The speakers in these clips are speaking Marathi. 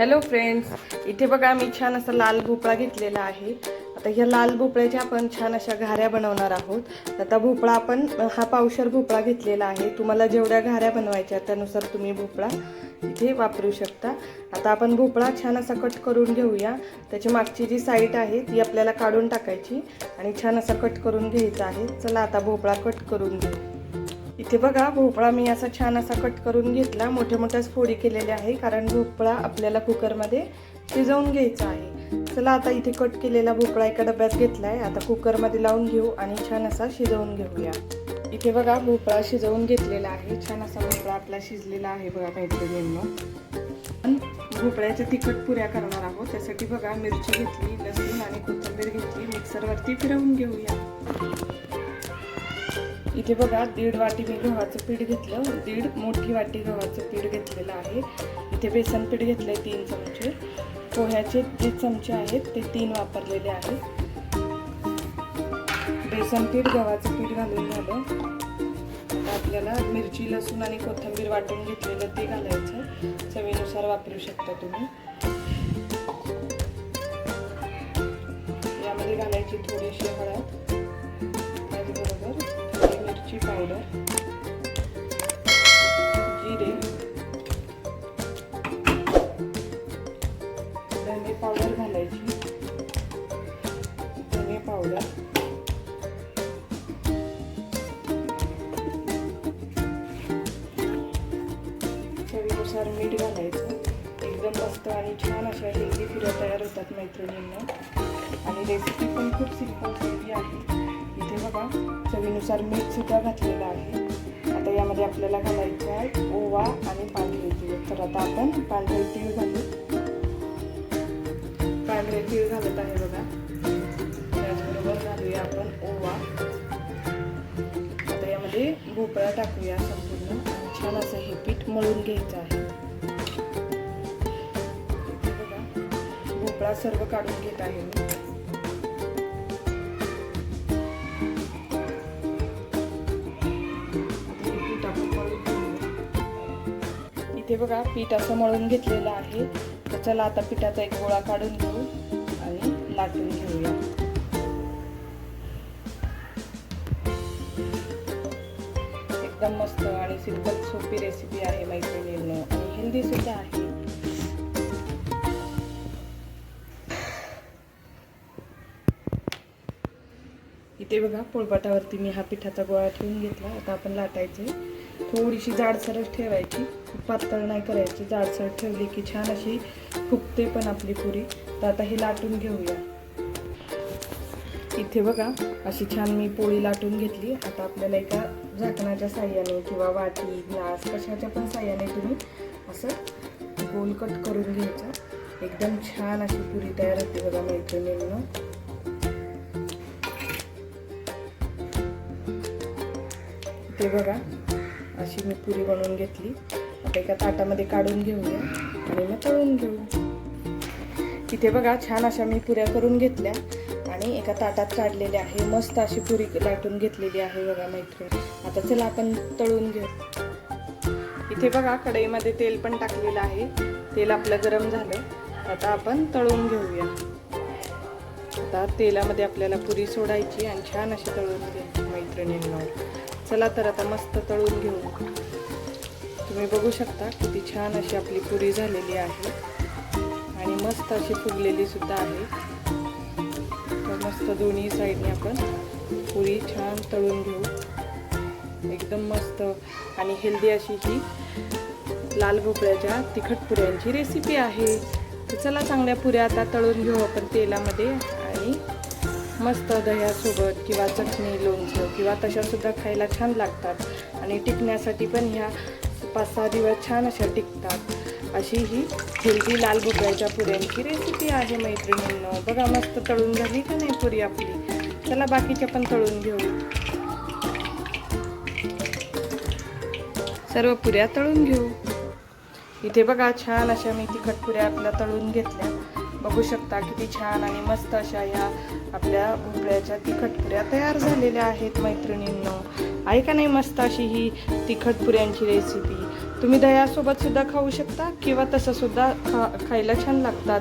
हॅलो फ्रेंड्स इथे बघा मी छान असा लाल भोपळा घेतलेला आहे. आता ह्या लाल भोपळ्याच्या आपण छान अशा घाऱ्या बनवणार आहोत. आता भोपळा आपण हा पावशर भोपळा घेतलेला आहे. तुम्हाला जेवढ्या घाऱ्या बनवायच्या त्यानुसार तुम्ही भोपळा इथे वापरू शकता. आता आपण भोपळा छान असा कट करून घेऊया. त्याची मागची जी साईट आहे ती आपल्याला काढून टाकायची आणि छान असा कट करून घ्यायचा आहे. चला आता भोपळा कट करून घेऊ. इथे बघा भोपळा मी असा छान असा कट करून घेतला. मोठ्या मोठ्याच फोडी केलेल्या आहे कारण भोपळा आपल्याला कुकरमध्ये शिजवून घ्यायचा आहे. चला आता इथे कट केलेला भोपळा एका डब्यात घेतला आहे आता कुकरमध्ये लावून घेऊ आणि छान असा शिजवून घेऊया. इथे बघा भोपळा शिजवून घेतलेला आहे. छान असा भोपळा आपला शिजलेला आहे बघा मैत्रिणींनो. पण भोपळ्याच्या तिखट पुऱ्या करणार आहोत. त्यासाठी बघा मिरची घेतली लसूण आणि कोथिंबीर घेतली. मिक्सरवरती फिरवून घेऊया. इथे बघा दीड वाटी मी गव्हाचं पीठ घेतलं. दीड मोठी वाटी गव्हाचं पीठ घेतलेलं आहे. इथे बेसन पीठ घेतलं आहे तीन चमचे. पोह्याचे जे चमचे आहेत ते तीन वापरलेले आहेत. बेसन पीठ गव्हाचं पीठ घालून झालं. आपल्याला मिरची लसूण आणि कोथिंबीर वाटून घेतलेलं ते घालायचं. चवीनुसार वापरू शकता तुम्ही. यामध्ये घालायची थोडीशी हळद. मिरची पावडर जिरे धने पावडर घालायची. धने पावडर. चवीनुसार मीठ घालायचं. एकदम मस्त आणि छान अशा हेल्दी फिरा तयार होतात मैत्रिणींना. आणि रेसिपी पण खूप सिंपल सोपी आहे. इथे बघा चवीनुसार मीठ सुद्धा घातलेलं आहे. आता यामध्ये आपल्याला घालायचं आहे ओवा आणि पांढरे तीळ. तर आता आपण पांढरे तीळ घालू. पांढरे तीळ घालत आहे बघा. त्याचबरोबर घालूया आपण ओवा. आता यामध्ये भोपळा टाकूया संपूर्ण. छान असं हे पीठ मळून घ्यायचं आहे. भोपळा सर्व काढून घेत आहे मी. इथे बघा पीठ असं मळून घेतलेलं आहे. तर चला आता पिठाचा एक गोळा काढून घेऊ आणि लाटून घेऊया. एकदम मस्त आणि सिंपल सोपी रेसिपी आहे मैत्रिणींनो. आणि हेल्दी सुद्धा आहे. इथे बघा पोळपाटावरती मी हा पिठाचा गोळा ठेवून घेतला. आता आपण लाटायचे. थोडीशी जाडसरच ठेवायची. पातळ नाही करायची. जाडसर ठेवली की छान अशी फुगते पण आपली पुरी. तर आता ही लाटून घेऊया. इथे बघा अशी छान मी पोळी लाटून घेतली. आता आपल्याला एका झाकणाच्या साह्याने किंवा वाटी ग्लास कशाच्या पण साह्याने तुम्ही असं गोल कट करून घ्यायचं. एकदम छान अशी पुरी तयार होते बघा मैत्रिणींनो. ते बघा अशी मी पुरी बनवून घेतली. आता एका ताटामध्ये काढून घेऊया आणि मग तळून घेऊ. इथे बघा छान अशा मी पुऱ्या करून घेतल्या आणि एका ताटात काढलेल्या आहे. मस्त अशी पुरी लाटून घेतलेली आहे बघा मैत्रीण. आता चला आपण तळून घेऊ. इथे बघा कढईमध्ये तेल पण टाकलेलं आहे. तेल आपलं गरम झालं आता आपण तळून घेऊया. आता तेलामध्ये आपल्याला पुरी सोडायची आणि छान अशी तळून घ्यायची मैत्रिणींना. चला तर आता मस्त तळून घेऊ तुम्ही बघू शकता किती छान अशी आपली पुरी झालेली आहे. आणि मस्त अशी फुगलेली सुद्धा आहे. तर मस्त दोन्ही साईडने आपण पुरी छान तळून घेऊ. एकदम मस्त. आणि हेल्दी अशी ही लाल भोपळ्याच्या तिखट पुऱ्यांची रेसिपी आहे. तर चला चांगल्या पुऱ्या आता तळून घेऊ आपण तेलामध्ये. आणि मस्त दह्यासोबत किंवा चटणी लोणचं किंवा तशासुद्धा खायला छान लागतात. आणि टिकण्यासाठी पण ह्या पाच सहा दिवस छान अशा टिकतात. अशी ही हेल्दी लाल भोपळ्याच्या पुऱ्यांची रेसिपी आहे मैत्रिणींनो. बघा मस्त तळून झाली का नाही पुरी आपली? चला बाकीच्या पण तळून घेऊ. सर्व पुऱ्या तळून घेऊ. इथे बघा छान अशा मी तिखट पुऱ्या आपल्या तळून घेतल्या. बघू शकता किती छान आणि मस्त अशा ह्या आपल्या भोपळ्याच्या तिखट पुऱ्या तयार झालेल्या आहेत मैत्रिणींनो. आहे का नाही मस्त अशी ही तिखट पुऱ्यांची रेसिपी तुम्ही दह्यासोबत सुद्धा खाऊ शकता किंवा तसं सुद्धा खा खायला छान लागतात.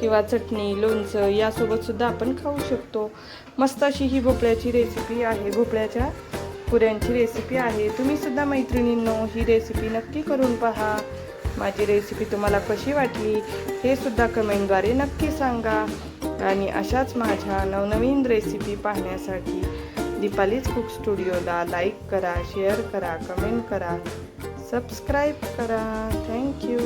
किंवा चटणी लोणचं यासोबत सुद्धा आपण खाऊ शकतो. मस्त अशी ही भोपळ्याची रेसिपी आहे भोपळ्याच्या पुऱ्यांची रेसिपी आहे. तुम्ही सुद्धा मैत्रिणींनो ही रेसिपी नक्की करून पहा. माझी रेसिपी तुम्हाला कशी वाटली हे सुद्धा कमेंटद्वारे नक्की सांगा. आणि अशाच माझ्या नवनवीन रेसिपी पाहण्यासाठी दीपालीज कुक स्टुडिओला लाईक करा शेअर करा कमेंट करा सबस्क्राईब करा. Thank you